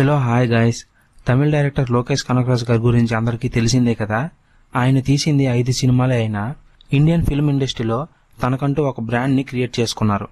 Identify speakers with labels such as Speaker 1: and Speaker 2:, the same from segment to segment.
Speaker 1: Hello hi guys. Tamil director Lokesh Kanagaraj గారి గురించి అందరికీ తెలిసిందే కదా? ఆయన తీసింది ఐదు సినిమాలే అయినా ఇండియన్ ఫిల్మ్ ఇండస్ట్రీలో తనకంటూ ఒక బ్రాండ్ని క్రియేట్ చేసుకున్నారు.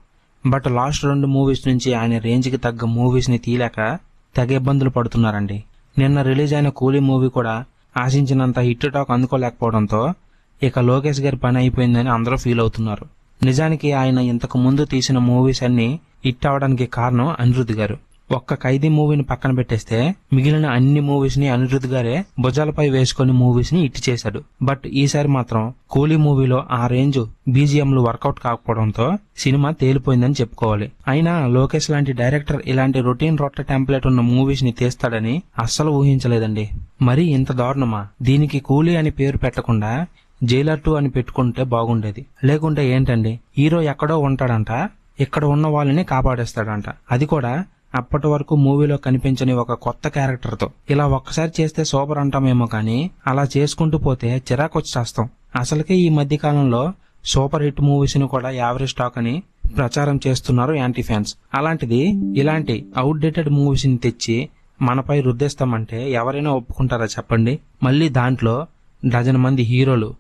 Speaker 1: బట్ లాస్ట్ రెండు మూవీస్ నుంచి ఆయన రేంజ్కి తగ్గ మూవీస్ని తీయలేక తెగ ఇబ్బందులు పడుతున్నారండి. నిన్న రిలీజ్ అయిన కూలీ మూవీ కూడా ఆశించినంత హిట్ టాక్ అందుకోలేకపోవడంతో ఇక లోకేష్ గారి పని అయిపోయిందని అందరూ ఫీల్ అవుతున్నారు. నిజానికి ఆయన ఇంతకు ముందు తీసిన మూవీస్ అన్ని హిట్ అవడానికి కారణం అనిరుద్ధ్ గారు. ఒక్క ఖైదీ మూవీని పక్కన పెట్టేస్తే మిగిలిన అన్ని మూవీస్ని అనిరుద్ గారే భుజాలపై వేసుకొని మూవీస్ని ఇట్టి చేశాడు. బట్ ఈసారి మాత్రం కూలీ మూవీలో ఆ రేంజ్ బీజిఎంలు వర్కౌట్ కాకపోవడంతో సినిమా తేలిపోయిందని చెప్పుకోవాలి. అయినా లోకేష్ లాంటి డైరెక్టర్ ఇలాంటి రొటీన్ రొట్ట టెంప్లెట్ ఉన్న మూవీస్ని తీస్తాడని అస్సలు ఊహించలేదండి. మరి ఇంత దారుణమా? దీనికి కూలీ అని పేరు పెట్టకుండా జైలర్ టూ అని పెట్టుకుంటే బాగుండేది. లేకుంటే ఏంటండి? హీరో ఎక్కడో ఉంటాడంట ఇక్కడ ఉన్న వాళ్ళని కాపాడేస్తాడంట. అది కూడా అప్పటి వరకు మూవీలో కనిపించని ఒక కొత్త క్యారెక్టర్తో. ఇలా ఒక్కసారి చేస్తే సూపర్ అంటామేమో కానీ అలా చేసుకుంటూ పోతే చిరాకు వచ్చి చేస్తాం. అసలుకే ఈ మధ్య కాలంలో సూపర్ హిట్ మూవీస్ని కూడా యావరేజ్ స్టాక్ అని ప్రచారం చేస్తున్నారు యాంటీ ఫ్యాన్స్. అలాంటిది ఇలాంటి అవుట్డేటెడ్ మూవీస్ని తెచ్చి మనపై రుద్దేస్తామంటే ఎవరైనా ఒప్పుకుంటారా చెప్పండి? మళ్ళీ దాంట్లో డజన్ మంది హీరోలు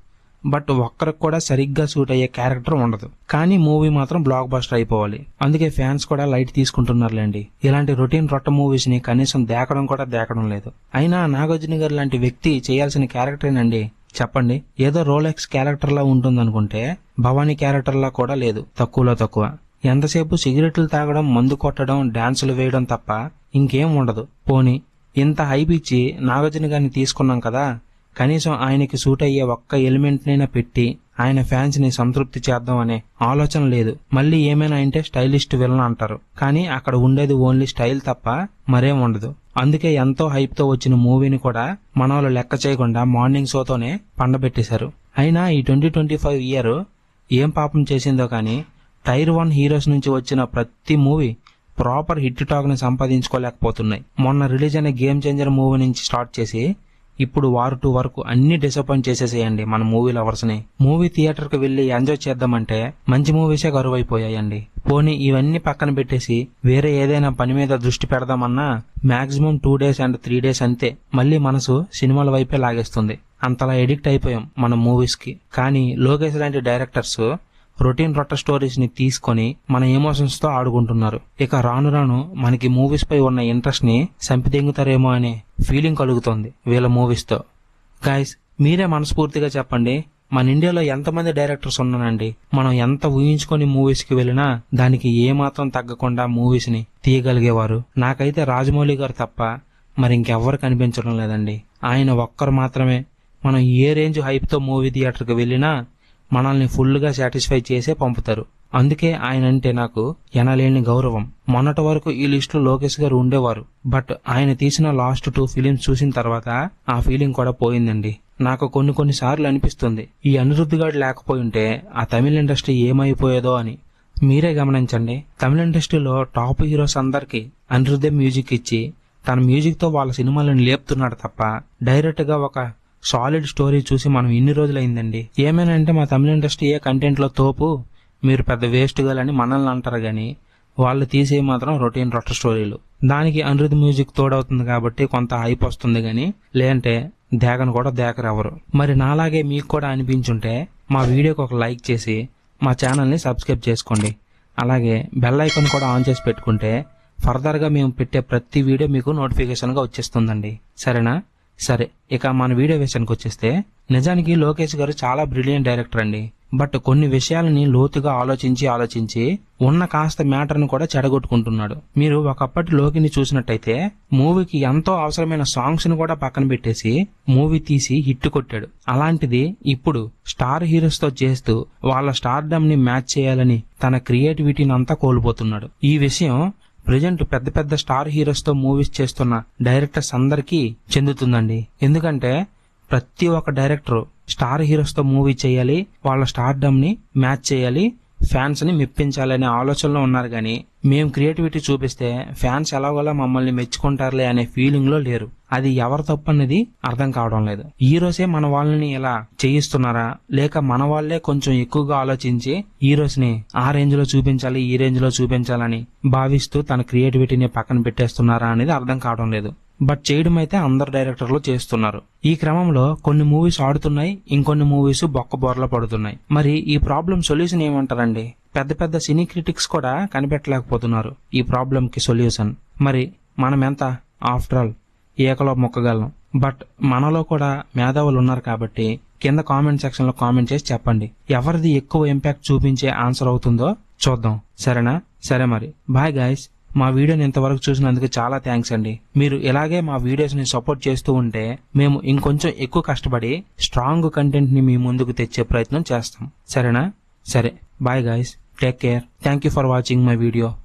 Speaker 1: బట్ ఒక్కరికి కూడా సరిగ్గా సూట్ అయ్యే క్యారెక్టర్ ఉండదు. కానీ మూవీ మాత్రం బ్లాక్ బస్టర్ అయిపోవాలి. అందుకే ఫ్యాన్స్ కూడా లైట్ తీసుకుంటున్నారులేండి. ఇలాంటి రొటీన్ రొట్ట మూవీస్ని కనీసం దేకడం కూడా దేకడం లేదు. అయినా నాగార్జున గారు లాంటి వ్యక్తి చేయాల్సిన క్యారెక్టరేనండి చెప్పండి. ఏదో రోలెక్స్ క్యారెక్టర్ లా ఉంటుందనుకుంటే భవానీ క్యారెక్టర్ లా కూడా లేదు. తక్కువలో తక్కువ. ఎంతసేపు సిగరెట్లు తాగడం మందు కొట్టడం డాన్సులు వేయడం తప్ప ఇంకేం ఉండదు. పోని ఇంత హైప్ ఇచ్చి నాగార్జున గారిని తీసుకున్నాం కదా కనీసం ఆయనకి సూట్ అయ్యే ఒక్క ఎలిమెంట్నైనా పెట్టి ఆయన ఫ్యాన్స్ని సంతృప్తి చేద్దాం అనే ఆలోచన లేదు. మళ్ళీ ఏమైనా అంటే స్టైలిస్ట్ విలన్ అంటారు. కానీ అక్కడ ఉండేది ఓన్లీ స్టైల్ తప్ప మరేం ఉండదు. అందుకే ఎంతో హైప్తో వచ్చిన మూవీని కూడా మన లెక్క చేయకుండా మార్నింగ్ షోతోనే పండబెట్టేశారు. అయినా ఈ ట్వంటీ ట్వంటీ ఫైవ్ ఇయర్ ఏం పాపం చేసిందో కానీ టైర్ వన్ హీరోస్ నుంచి వచ్చిన ప్రతి మూవీ ప్రాపర్ హిట్ టాక్ని సంపాదించుకోలేకపోతున్నాయి. మొన్న రిలీజ్ అయిన గేమ్ చేంజర్ మూవీ నుంచి స్టార్ట్ చేసి ఇప్పుడు వారు టూ వరకు అన్ని డిసప్పాయింట్ చేసేసేయండి మన మూవీ లవర్స్ని మూవీ థియేటర్ వెళ్ళి వెళ్ళి ఎంజాయ్ చేద్దామంటే మంచి మూవీసే గరువైపోయాయండి పోనీ ఇవన్నీ పక్కన పెట్టేసి వేరే ఏదైనా పని మీద దృష్టి పెడదామన్నా maximum two days and three days అంతే. మళ్ళీ మనసు సినిమాల వైపే లాగేస్తుంది. అంతలా ఎడిక్ట్ అయిపోయాం మన మూవీస్కి కానీ లోకేష్ లాంటి డైరెక్టర్స్ రొటీన్ రొట్ట స్టోరీస్ని తీసుకొని మన ఎమోషన్స్తో ఆడుకుంటున్నారు. ఇక రాను రాను మనకి మూవీస్ పై ఉన్న ఇంట్రెస్ట్ని అనే ఫీలింగ్ కలుగుతోంది వీళ్ళ మూవీస్తో. గాయస్ మీరే మనస్ఫూర్తిగా చెప్పండి మన ఇండియాలో ఎంతమంది డైరెక్టర్స్ ఉన్నానండి మనం ఎంత ఊహించుకొని మూవీస్కి వెళ్ళినా దానికి ఏమాత్రం తగ్గకుండా మూవీస్ని తీయగలిగేవారు. నాకైతే రాజమౌళి గారు తప్ప మరి ఇంకెవ్వరు కనిపించడం లేదండి. ఆయన ఒక్కరు మాత్రమే. మనం ఏ రేంజ్ హైప్తో మూవీ థియేటర్కి వెళ్ళినా మనల్ని ఫుల్గా సాటిస్ఫై చేసే పంపుతారు. అందుకే ఆయన అంటే నాకు ఎనలేని గౌరవం. మొన్నటి వరకు ఈ లిస్టులో లోకేష్ గారు ఉండేవారు. బట్ ఆయన తీసిన లాస్ట్ టూ ఫిలిమ్స్ చూసిన తర్వాత ఆ ఫీలింగ్ కూడా పోయిందండి. నాకు కొన్ని కొన్ని సార్లు అనిపిస్తుంది. ఈ అనిరుద్ధి గారు లేకపోయి ఉంటే ఆ తమిళ ఇండస్ట్రీ ఏమైపోయేదో అని. మీరే గమనించండి. తమిళ ఇండస్ట్రీలో టాప్ హీరోస్ అందరికి అనిరుద్ధే మ్యూజిక్ ఇచ్చి తన మ్యూజిక్తో వాళ్ళ సినిమాలను లేపుతున్నాడు తప్ప డైరెక్ట్గా ఒక సాలిడ్ స్టోరీ చూసి మనం ఇన్ని రోజులైందండి. ఏమైనా అంటే మా తమిళ ఇండస్ట్రీ ఏ కంటెంట్లో తోపు మీరు పెద్ద వేస్ట్ అని మనల్ని అంటారు కానీ వాళ్ళు తీసే మాత్రం రొటీన్ రొట్ట స్టోరీలు దానికి అనిరుద్ధ్ మ్యూజిక్ తోడవుతుంది కాబట్టి కొంత హైప్ వస్తుంది కానీ లేదంటే దేగను కూడా దేకరెవరు మరి నాలాగే మీకు కూడా అనిపించుంటే మా వీడియోకి ఒక లైక్ చేసి మా ఛానల్ని సబ్స్క్రైబ్ చేసుకోండి. అలాగే బెల్ ఐకాన్ కూడా ఆన్ చేసి పెట్టుకుంటే ఫర్దర్గా మేము పెట్టే ప్రతి వీడియో మీకు నోటిఫికేషన్గా వచ్చేస్తుందండి. సరేనా? సరే ఇక మన వీడియో విషయానికి వచ్చేస్తే నిజానికి లోకేష్ గారు చాలా బ్రిలియంట్ డైరెక్టర్ అండి. బట్ కొన్ని విషయాలని లోతుగా ఆలోచించి ఆలోచించి ఉన్న కాస్త మ్యాటర్ను కూడా చెడగొట్టుకుంటున్నాడు. మీరు ఒకప్పటి లోకిని చూసినట్టయితే మూవీకి ఎంతో అవసరమైన సాంగ్స్ని కూడా పక్కన పెట్టేసి మూవీ తీసి హిట్ కొట్టాడు. అలాంటిది ఇప్పుడు స్టార్ హీరోస్తో చేస్తూ వాళ్ళ స్టార్డమ్ని మ్యాచ్ చేయాలని తన క్రియేటివిటీని అంతా కోల్పోతున్నాడు. ఈ విషయం ప్రజెంట్ పెద్ద పెద్ద స్టార్ హీరోస్తో మూవీస్ చేస్తున్న డైరెక్టర్స్ అందరికీ చెందుతుందండి. ఎందుకంటే ప్రతి ఒక్క డైరెక్టర్ స్టార్ హీరోస్తో మూవీ చేయాలి వాళ్ళ స్టార్డమ్ని మ్యాచ్ చేయాలి ఫ్యాన్స్ని మెప్పించాలనే ఆలోచనలో ఉన్నారు కానీ మేము క్రియేటివిటీ చూపిస్తే ఫ్యాన్స్ ఎలాగోలా మమ్మల్ని మెచ్చుకుంటారులే అనే ఫీలింగ్లో లేరు. అది ఎవరి తప్పు అనేది అర్థం కావడం లేదు. ఈ రోజే మన వాళ్ళని ఇలా చేయిస్తున్నారా? లేక మన వాళ్ళే కొంచెం ఎక్కువగా ఆలోచించి ఈ రోజుని ఆ రేంజ్లో చూపించాలి ఈ రేంజ్లో చూపించాలని భావిస్తూ తన క్రియేటివిటీని పక్కన పెట్టేస్తున్నారా అనేది అర్థం కావడం లేదు. బట్ చేయడం అయితే అందరు డైరెక్టర్లు చేస్తున్నారు. ఈ క్రమంలో కొన్ని మూవీస్ ఆడుతున్నాయి ఇంకొన్ని మూవీస్ బొక్క బోర్ల పడుతున్నాయి. మరి ఈ ప్రాబ్లం సొల్యూషన్ ఏమంటారండి? పెద్ద పెద్ద సినీ క్రిటిక్స్ కూడా కనిపెట్టలేకపోతున్నారు ఈ ప్రాబ్లంకి సొల్యూషన్ మరి మనం ఎంత? ఆఫ్టర్ ఆల్ ఏకలో మొక్కగలం. బట్ మనలో కూడా మేధావులు ఉన్నారు కాబట్టి కింద కామెంట్ సెక్షన్లో కామెంట్ చేసి చెప్పండి. ఎవరిది ఎక్కువ ఇంపాక్ట్ చూపించే ఆన్సర్ అవుతుందో చూద్దాం. సరేనా? సరే మరి. బాయ్ గాయస్ మా వీడియోని ఇంతవరకు చూసినందుకు చాలా థ్యాంక్స్ అండి. మీరు ఇలాగే మా వీడియోస్ని సపోర్ట్ చేస్తూ ఉంటే మేము ఇంకొంచెం ఎక్కువ కష్టపడి స్ట్రాంగ్ కంటెంట్ని మీ ముందుకు తెచ్చే ప్రయత్నం చేస్తాం. సరేనా? సరే. Bye guys Take care. Thank you for watching my video.